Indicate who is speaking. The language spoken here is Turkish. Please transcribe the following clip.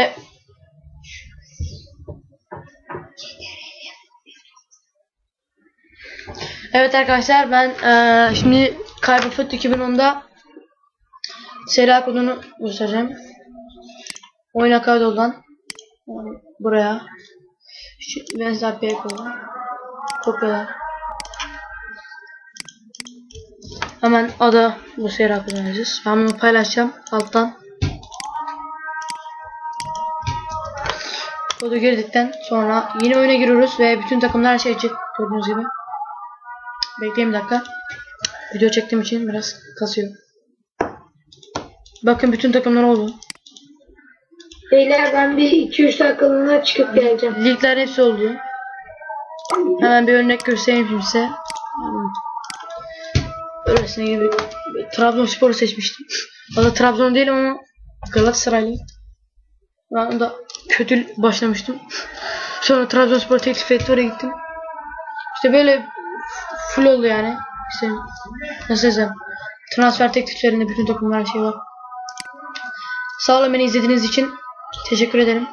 Speaker 1: E- Evet arkadaşlar ben eee, şimdi Cyberfoot 2010'da seri kodunu göstereceğim. Oyuna kaydoldan buraya şu Wednesday AP'ye koyalım. Kopyala. Hemen ada bu seri kodunu yazacağız. Ben bunu paylaşacağım alttan. Kodu girdikten sonra yeni oyuna giriyoruz ve bütün takımlar her şey açık gördüğünüz gibi. Bekleyin bir dakika. Video çektiğim için biraz kasıyor. Bakın bütün takımlar oldu.
Speaker 2: Beyler ben bir 2-3 dakikalığına çıkıp geleceğim.
Speaker 1: Ligler hepsi oldu. Hemen bir örnek göstereyim size. Öylesine gibi Trabzonspor'u seçmiştim. Valla Trabzon değilim ama Galatasaraylıyım. Ben da kötü başlamıştım. Sonra Trabzonspor teklif etti oraya gittim. İşte böyle full oldu yani. İşte nasıl desem. Transfer tekliflerinde bütün takımlar şey var. Sağ olun beni izlediğiniz için. Teşekkür ederim.